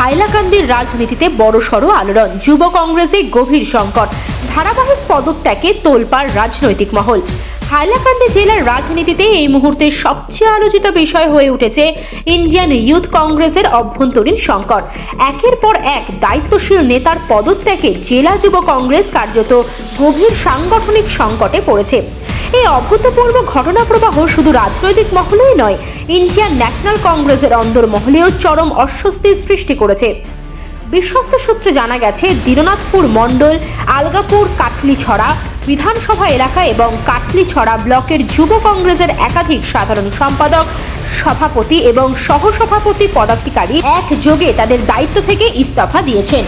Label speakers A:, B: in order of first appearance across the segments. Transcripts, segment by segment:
A: হাইলাকান্দির রাজনীতিতে বড়সড় আলোড়ন। যুব কংগ্রেসে গভীর সংকট। ধারাবাহিক পদত্যাগে তোলপাড় রাজনৈতিক মহল। হাইলাকান্দি জেলার রাজনীতিতে এই মুহূর্তে সবচেয়ে আলোচিত বিষয় হয়ে উঠেছে ইন্ডিয়ান ইউথ কংগ্রেসের অভ্যন্তরীণ সংকট। একের পর এক দায়িত্বশীল নেতার পদত্যাগে জেলা যুব কংগ্রেস কার্যত গভীর সাংগঠনিক সংকটে পড়েছে। এই অভূতপূর্ব ঘটনা প্রবাহ শুধু রাজনৈতিক মহলেই নয়, ইন্ডিয়ান ন্যাশনাল কংগ্রেসের অন্দরমহলেও চরম অস্বস্তির সৃষ্টি করেছে। বিশ্বস্ত সূত্রে জানা গেছে, দীননাথপুর মণ্ডল, আলগাপুর কাটলিছড়া বিধানসভা এলাকা এবং কাটলিছড়া ব্লকের যুব কংগ্রেসের একাধিক সাধারণ সম্পাদক, সভাপতি এবং সহসভাপতি পদাধিকারী একযোগে তাদের দায়িত্ব থেকে ইস্তফা দিয়েছেন।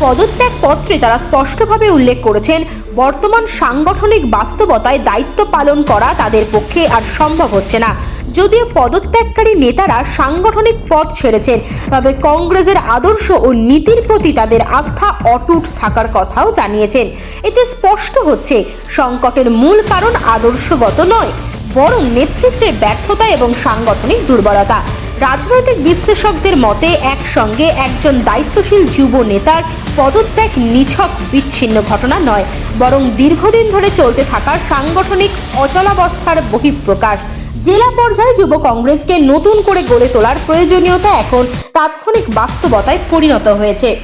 A: পদত্যাগ পত্রে তারা স্পষ্টভাবে উল্লেখ করেছেন বর্তমান সাংগঠনিক বাস্তবতায় দায়িত্ব পালন করা তাদের পক্ষে আর সম্ভব হচ্ছে না। যদিও পদত্যাগকারী নেতারা সাংগঠনিক পদ ছেড়েছেন, তবে কংগ্রেসের আদর্শ ও নীতির প্রতি তাদের আস্থা অটুট থাকার কথাও জানিয়েছেন। এতে স্পষ্ট হচ্ছে, সংকটের মূল কারণ আদর্শগত নয়, বরং নেতৃত্বের ব্যর্থতা এবং সাংগঠনিক দুর্বলতা। রাজনৈতিক বিশ্লেষকদের মতে একসঙ্গে একজন দায়িত্বশীল যুব নেতার পদত্যাগ নিছক, বিচ্ছিন্ন ঘটনা নয়, বরং দীর্ঘদিন ধরে চলতে থাকা সাংগঠনিক অচলাবস্থার বহিঃপ্রকাশ। জেলা পর্যায়ে যুব কংগ্রেসকে নতুন করে গড়ে তোলার প্রয়োজনীয়তা এখন তাৎক্ষণিক বাস্তবতায় পরিণত হয়েছে।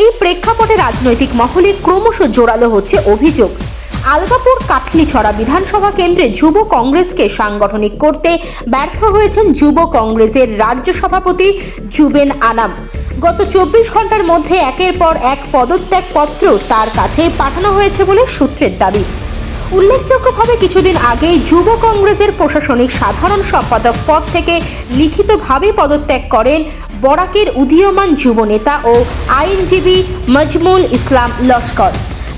A: এই প্রেক্ষাপটে রাজনৈতিক মহলে ক্রমশ জোরালো হচ্ছে অভিযোগ। আলগাপুর কাটলিছড়া বিধানসভা কেন্দ্রে যুব কংগ্রেসকে সাংগঠনিক করতে ব্যর্থ হয়েছেন যুব কংগ্রেসের রাজ্য সভাপতি জুবেন আনাম। গত চব্বিশ ঘণ্টার মধ্যে একের পর এক পদত্যাগ পত্র তার কাছে পাঠানো হয়েছে বলে সূত্রের দাবি। উল্লেখযোগ্যভাবে কিছুদিন আগেই যুব কংগ্রেসের প্রশাসনিক সাধারণ সম্পাদক পদ থেকে লিখিতভাবে পদত্যাগ করেন বরাকের উদীয়মান যুব নেতা ও আইনজীবী মজমুল ইসলাম লস্কর।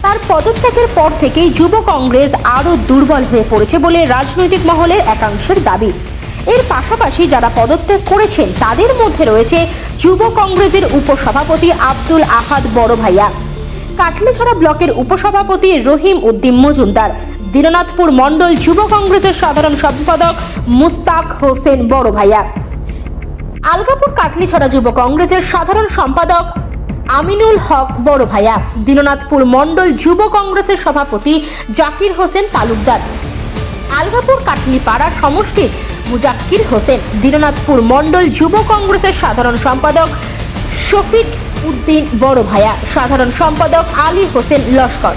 A: তার পদত্যাগের পর থেকেই যুব কংগ্রেস আরও দুর্বল হয়ে পড়েছে বলে রাজনৈতিক মহলের একাংশের দাবি। এর পাশাপাশি যারা পদত্যাগ করেছেন, তাদের মধ্যে রয়েছে যুব কংগ্রেসের উপসভাপতি আব্দুল আহাদ বড় ভাইয়া, কাটলিছড়া ব্লকের উপসভাপতি রহিম উদ্দিন মজুমদার, দীননাথপুর মণ্ডল যুব কংগ্রেসের সাধারণ সম্পাদক মুস্তাক হোসেন বড় ভাইয়া। আলগাপুর কাটলিছড়া যুব কংগ্রেসের সাধারণ সম্পাদক আমিনুল হক বড় ভাইয়া, দীননাথপুর মণ্ডল যুব কংগ্রেসের সভাপতি জাকির হোসেন তালুকদার। আলগাপুর কাটলিপাড়া সমষ্টির মুজাক্কির হোসেন, দীননাথপুর মণ্ডল যুব কংগ্রেসের সাধারণ সম্পাদক শফিক উদ্দিন বড় ভাইয়া, সাধারণ সম্পাদক আলী হোসেন লস্কর।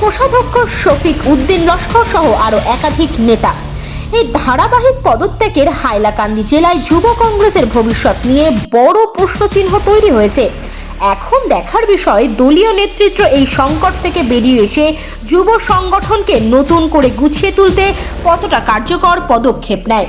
A: কোষাধ্যক্ষ শফিক উদ্দিন লস্কর সহ আরও একাধিক নেতা। এই ধারাবাহিক পদত্যাগের হাইলাকান্দি জেলায় যুব কংগ্রেসের ভবিষ্যৎ নিয়ে বড় প্রশ্নচিহ্ন তৈরি হয়েছে। এখন দেখার বিষয়, দলীয় নেতৃত্ব এই সংকট থেকে বেরিয়ে এসে যুব সংগঠনকে নতুন করে গুছিয়ে তুলতে কতটা কার্যকর পদক্ষেপ নেয়?